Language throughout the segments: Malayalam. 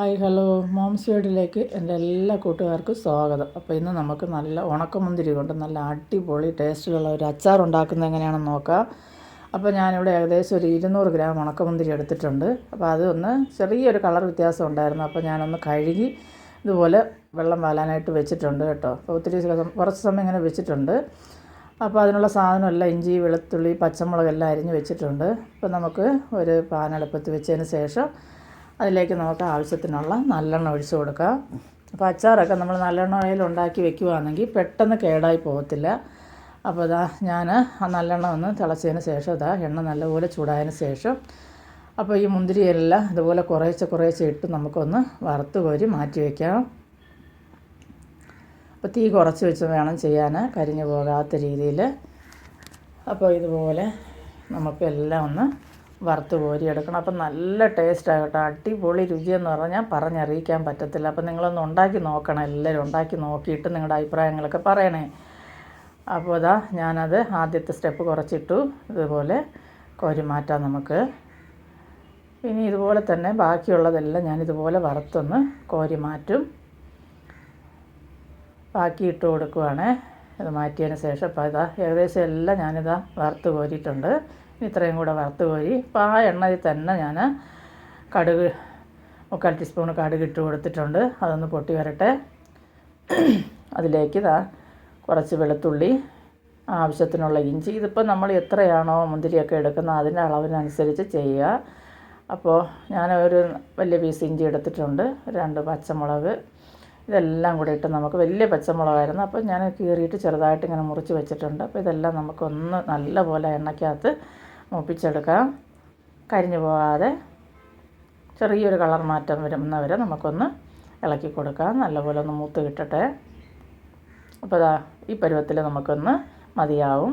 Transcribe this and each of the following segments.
Hi hello. മോംസ് വീട്ടിലേക്ക് എന്റെ എല്ലാ കൂട്ടുകാർക്കും സ്വാഗതം. അപ്പോൾ ഇന്ന് നമുക്ക് നല്ല ഉണക്കമുന്തിരി കൊണ്ട് നല്ല അടിപൊളി ടേസ്റ്റിലുള്ള ഒരു അച്ചാർ ഉണ്ടാക്കുന്നത് എങ്ങനെയാണെന്ന് നോക്കാം. അപ്പോൾ ഞാനിവിടെ ഏകദേശം ഒരു ഇരുന്നൂറ് ഗ്രാം ഉണക്കമുന്തിരി എടുത്തിട്ടുണ്ട്. അപ്പോൾ അതൊന്ന് ചെറിയൊരു കളർ വ്യത്യാസം ഉണ്ടായിരുന്നു. അപ്പോൾ ഞാനൊന്ന് കഴുകി ഇതുപോലെ വെള്ളം വാലാനായിട്ട് വെച്ചിട്ടുണ്ട് കേട്ടോ. അപ്പോൾ ഒത്തിരി കുറച്ച് സമയം ഇങ്ങനെ വെച്ചിട്ടുണ്ട്. അപ്പോൾ അതിനുള്ള സാധനമെല്ലാം ഇഞ്ചി വെളുത്തുള്ളി പച്ചമുളകെല്ലാം അരിഞ്ഞ് വെച്ചിട്ടുണ്ട്. അപ്പോൾ നമുക്ക് ഒരു പാനടുപ്പത്ത് വെച്ചതിന് ശേഷം അതിലേക്ക് നമുക്ക് ആവശ്യത്തിനുള്ള നല്ലെണ്ണ ഒഴിച്ച് കൊടുക്കുക അപ്പോൾ അച്ചാറൊക്കെ നമ്മൾ നല്ലെണ്ണ ഓയിൽ ഉണ്ടാക്കി വെക്കുകയാണെങ്കിൽ പെട്ടെന്ന് കേടായി പോകത്തില്ല. അപ്പോൾ ഇതാ ഞാൻ ആ നല്ലെണ്ണ ഒന്ന് തിളച്ചതിന് ശേഷം ഇതാ എണ്ണ നല്ലപോലെ ചൂടായതിന് ശേഷം അപ്പോൾ ഈ മുന്തിരിയെല്ലാം ഇതുപോലെ കുറേശ്ശെ കുറേശ്ശെ ഇട്ട് നമുക്കൊന്ന് വറുത്ത് കോരി മാറ്റി വയ്ക്കാം അപ്പോൾ തീ കുറച്ച് വെച്ച് വേണം ചെയ്യാൻ കരിഞ്ഞു പോകാത്ത രീതിയിൽ അപ്പോൾ ഇതുപോലെ നമുക്കെല്ലാം ഒന്ന് വറുത്ത് കോരിയെടുക്കണം അപ്പം നല്ല ടേസ്റ്റാണ് കേട്ടോ. അടിപൊളി രുചിയെന്ന് പറഞ്ഞാൽ പറഞ്ഞറിയിക്കാൻ പറ്റത്തില്ല. അപ്പം നിങ്ങളൊന്ന് ഉണ്ടാക്കി നോക്കണം. എല്ലാവരും ഉണ്ടാക്കി നോക്കിയിട്ട് നിങ്ങളുടെ അഭിപ്രായങ്ങളൊക്കെ പറയണേ. അപ്പോൾ അതാ ഞാനത് ആദ്യത്തെ സ്റ്റെപ്പ് കുറച്ചിട്ടു. ഇതുപോലെ കോരി മാറ്റാം നമുക്ക്. ഇനി ഇതുപോലെ തന്നെ ബാക്കിയുള്ളതെല്ലാം ഞാൻ ഞാനിതുപോലെ വറുത്തൊന്ന് കോരി മാറ്റും ബാക്കി ഇട്ട് കൊടുക്കുവാണേ. ഇത് മാറ്റിയതിന് ശേഷം അപ്പോൾ ഇതാ ഏകദേശം എല്ലാം ഞാനിതാ വറുത്ത് കോരിയിട്ടുണ്ട്. ഇത്രയും കൂടെ വറുത്ത് പോയി. അപ്പോൾ ആ എണ്ണയിൽ തന്നെ ഞാൻ കടുക് മുക്കാൽ ടീസ്പൂൺ കടുക് ഇട്ട് കൊടുത്തിട്ടുണ്ട്. അതൊന്ന് പൊട്ടി വരട്ടെ. അതിലേക്ക് ഇതാ കുറച്ച് വെളുത്തുള്ളി ആവശ്യത്തിനുള്ള ഇഞ്ചി. ഇതിപ്പോൾ നമ്മൾ എത്രയാണോ മുന്തിരിയൊക്കെ എടുക്കുന്നത് അതിന്റെ അളവിനനുസരിച്ച് ചെയ്യുക. അപ്പോൾ ഞാൻ ഒരു വലിയ പീസ് ഇഞ്ചി എടുത്തിട്ടുണ്ട്. രണ്ട് പച്ചമുളക് ഇതെല്ലാം കൂടെ ഇട്ട് നമുക്ക് വലിയ പച്ചമുളകായിരുന്നു. അപ്പോൾ ഞാൻ കീറിയിട്ട് ചെറുതായിട്ട് ഇങ്ങനെ മുറിച്ച് വെച്ചിട്ടുണ്ട്. അപ്പോൾ ഇതെല്ലാം നമുക്കൊന്ന് നല്ല പോലെ എണ്ണയ്ക്കകത്ത് മൂപ്പിച്ചെടുക്കാം. കരിഞ്ഞു പോകാതെ ചെറിയൊരു കളർ മാറ്റം വരുന്നവരെ നമുക്കൊന്ന് ഇളക്കി കൊടുക്കാം. നല്ലപോലെ ഒന്ന് മൂത്ത് കിട്ടട്ടെ. അപ്പോൾ അതാ ഈ പരുവത്തിൽ നമുക്കൊന്ന് മതിയാവും.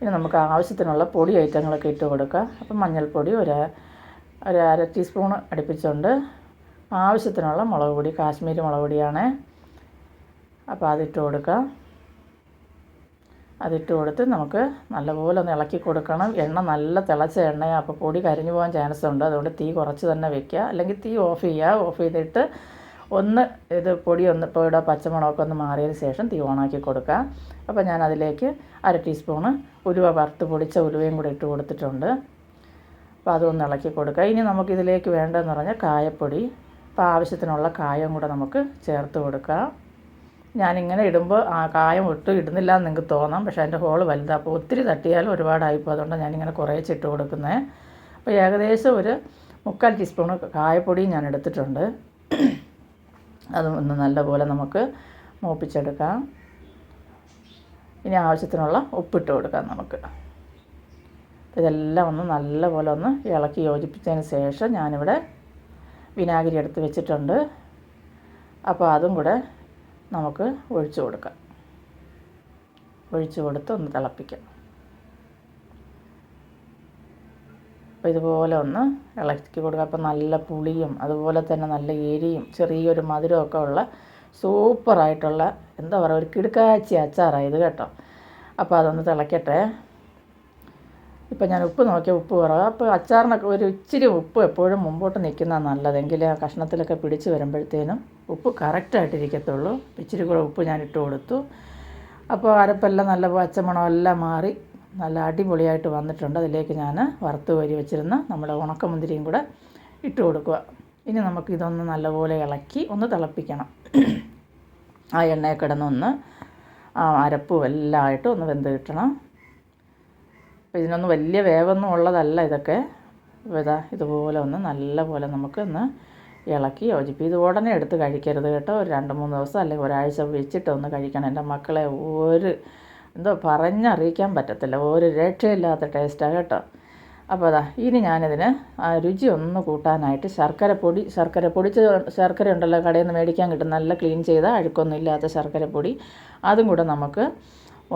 ഇനി നമുക്ക് ആവശ്യത്തിനുള്ള പൊടി ഐറ്റങ്ങളൊക്കെ ഇട്ട് കൊടുക്കുക അപ്പം മഞ്ഞൾപ്പൊടി ഒരു ഒരു അര ടീസ്പൂൺ അടുപ്പിച്ചുണ്ട്. ആവശ്യത്തിനുള്ള മുളക് പൊടി കാശ്മീരി മുളക് പൊടിയാണ്. അപ്പോൾ അതിട്ട് കൊടുക്കാം. അതിട്ട് കൊടുത്ത് നമുക്ക് നല്ലപോലെ ഒന്ന് ഇളക്കി കൊടുക്കണം. എണ്ണ നല്ല തിളച്ച എണ്ണയാണ് അപ്പോൾ പൊടി കരിഞ്ഞു പോകാൻ ചാൻസ് ഉണ്ട്. അതുകൊണ്ട് തീ കുറച്ച് തന്നെ വെക്കുക. അല്ലെങ്കിൽ തീ ഓഫ് ചെയ്യുക. ഓഫ് ചെയ്തിട്ട് ഒന്ന് ഇത് പൊടി ഒന്ന് ഇപ്പോൾ ഇവിടെ പച്ചമുളകൊക്കെ ഒന്ന് മാറിയതിന് ശേഷം തീ ഓണാക്കി കൊടുക്കുക. അപ്പോൾ ഞാൻ അതിലേക്ക് അര ടീസ്പൂണ് ഉലുവ വറുത്ത് പൊടിച്ച ഉലുവയും കൂടി ഇട്ട് കൊടുത്തിട്ടുണ്ട്. അപ്പോൾ അതൊന്ന് ഇളക്കി കൊടുക്കുക. ഇനി നമുക്കിതിലേക്ക് വേണ്ടതെന്ന് പറഞ്ഞാൽ കായപ്പൊടി. അപ്പോൾ ആവശ്യത്തിനുള്ള കായം കൂടെ നമുക്ക് ചേർത്ത് കൊടുക്കാം. ഞാനിങ്ങനെ ഇടുമ്പോൾ ആ കായം ഒട്ടും ഇടുന്നില്ല എന്ന് നിങ്ങൾക്ക് തോന്നാം. പക്ഷേ അതിന്റെ ഹോൾ വലുതാണ്. അപ്പോൾ ഒത്തിരി തട്ടിയാലും ഒരുപാടായിപ്പോൾ അതുകൊണ്ട് ഞാനിങ്ങനെ കുറേ ചിട്ട് കൊടുക്കുന്നത്. അപ്പോൾ ഏകദേശം ഒരു മുക്കാൽ ടീസ്പൂൺ കായപ്പൊടിയും ഞാൻ എടുത്തിട്ടുണ്ട്. അത് ഒന്ന് നല്ലപോലെ നമുക്ക് മൂപ്പിച്ചെടുക്കാം. ഇനി ആവശ്യത്തിനുള്ള ഉപ്പിട്ട് കൊടുക്കാം നമുക്ക്. ഇതെല്ലാം ഒന്ന് നല്ലപോലെ ഒന്ന് ഇളക്കി യോജിപ്പിച്ചതിന് ശേഷം ഞാനിവിടെ വിനാഗിരി എടുത്ത് വെച്ചിട്ടുണ്ട്. അപ്പോൾ അതും കൂടെ നമുക്ക് ഒഴിച്ചു കൊടുക്കാം. ഒഴിച്ചു കൊടുത്ത് ഒന്ന് തിളപ്പിക്കാം. അപ്പോൾ ഇതുപോലെ ഒന്ന് ഇളക്കി കൊടുക്കുക അപ്പോൾ നല്ല പുളിയും അതുപോലെ തന്നെ നല്ല എരിയും ചെറിയൊരു മധുരമൊക്കെ ഉള്ള സൂപ്പറായിട്ടുള്ള എന്താ പറയുക ഒരു കിടുക്കാച്ചി അച്ചാറായത് കേട്ടോ. അപ്പോൾ അതൊന്ന് തിളയ്ക്കട്ടെ ഇപ്പം ഞാൻ ഉപ്പ് നോക്കിയാൽ ഉപ്പ് കുറവ്. അപ്പോൾ അച്ചാറിനൊക്കെ ഒരു ഇച്ചിരി ഉപ്പ് എപ്പോഴും മുമ്പോട്ട് നിൽക്കുന്നതാണ് നല്ലതെങ്കിൽ ആ കഷ്ണത്തിലൊക്കെ പിടിച്ച് വരുമ്പോഴത്തേനും ഉപ്പ് കറക്റ്റായിട്ടിരിക്കത്തുള്ളൂ ഇച്ചിരി കൂടെ ഉപ്പ് ഞാൻ ഇട്ട് കൊടുത്തു. അപ്പോൾ അരപ്പെല്ലാം നല്ല പച്ചമണമെല്ലാം മാറി നല്ല അടിപൊളിയായിട്ട് വന്നിട്ടുണ്ട്. അതിലേക്ക് ഞാൻ വറുത്ത് വരി വെച്ചിരുന്ന നമ്മുടെ ഉണക്കമുന്തിരിയും കൂടെ ഇട്ട് കൊടുക്കുക. ഇനി നമുക്ക് ഇതൊന്ന് നല്ലപോലെ ഇളക്കി ഒന്ന് തിളപ്പിക്കണം. ആ എണ്ണയെ കിടന്നൊന്ന് ആ അരപ്പും എല്ലാം ആയിട്ട് ഒന്ന് വെന്ത് കിട്ടണം. അപ്പോൾ ഇതിനൊന്നും വലിയ വേവൊന്നും ഉള്ളതല്ല ഇതൊക്കെ. ഇതാ ഇതുപോലെ ഒന്ന് നല്ല പോലെ നമുക്ക് ഒന്ന് ഇളക്കി യോജിപ്പി ഇത് ഉടനെ എടുത്ത് കഴിക്കരുത് കേട്ടോ. ഒരു രണ്ട് മൂന്ന് ദിവസം അല്ലെങ്കിൽ ഒരാഴ്ച വെച്ചിട്ട് ഒന്ന് കഴിക്കണം. എന്റെ മക്കളെ ഒരു എന്തോ പറഞ്ഞറിയിക്കാൻ പറ്റത്തില്ല. ഒരു രക്ഷയില്ലാത്ത ടേസ്റ്റാണ് കേട്ടോ. അപ്പോൾ അതാ ഇനി ഞാനിതിന് രുചി ഒന്ന് കൂട്ടാനായിട്ട് ശർക്കര പൊടി ശർക്കര പൊടിച്ച് ശർക്കര ഉണ്ടല്ലോ കടയിൽ നിന്ന് മേടിക്കാൻ കിട്ടും നല്ല ക്ലീൻ ചെയ്ത അഴുക്കൊന്നും ഇല്ലാത്ത ശർക്കര പൊടി. അതും കൂടെ നമുക്ക്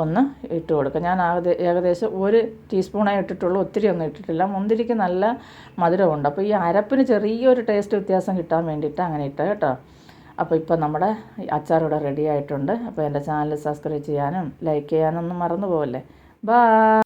ഒന്ന് ഇട്ട് കൊടുക്കുക. ഞാൻ ഏകദേശം ഒരു ടീസ്പൂണായി ഇട്ടിട്ടുള്ളൂ. ഒത്തിരി ഒന്നും ഇട്ടിട്ടില്ല. മുന്തിരിക്ക് നല്ല മധുരമുണ്ട്. അപ്പോൾ ഈ അരപ്പിന് ചെറിയൊരു ടേസ്റ്റ് വ്യത്യാസം കിട്ടാൻ വേണ്ടിയിട്ട് അങ്ങനെ ഇട്ട കേട്ടോ. അപ്പോൾ ഇപ്പോൾ നമ്മുടെ അച്ചാർ ഇവിടെ റെഡി ആയിട്ടുണ്ട്. അപ്പോൾ എന്റെ ചാനൽ സബ്സ്ക്രൈബ് ചെയ്യാനും ലൈക്ക് ചെയ്യാനൊന്നും മറന്നു പോകല്ലേ ബാ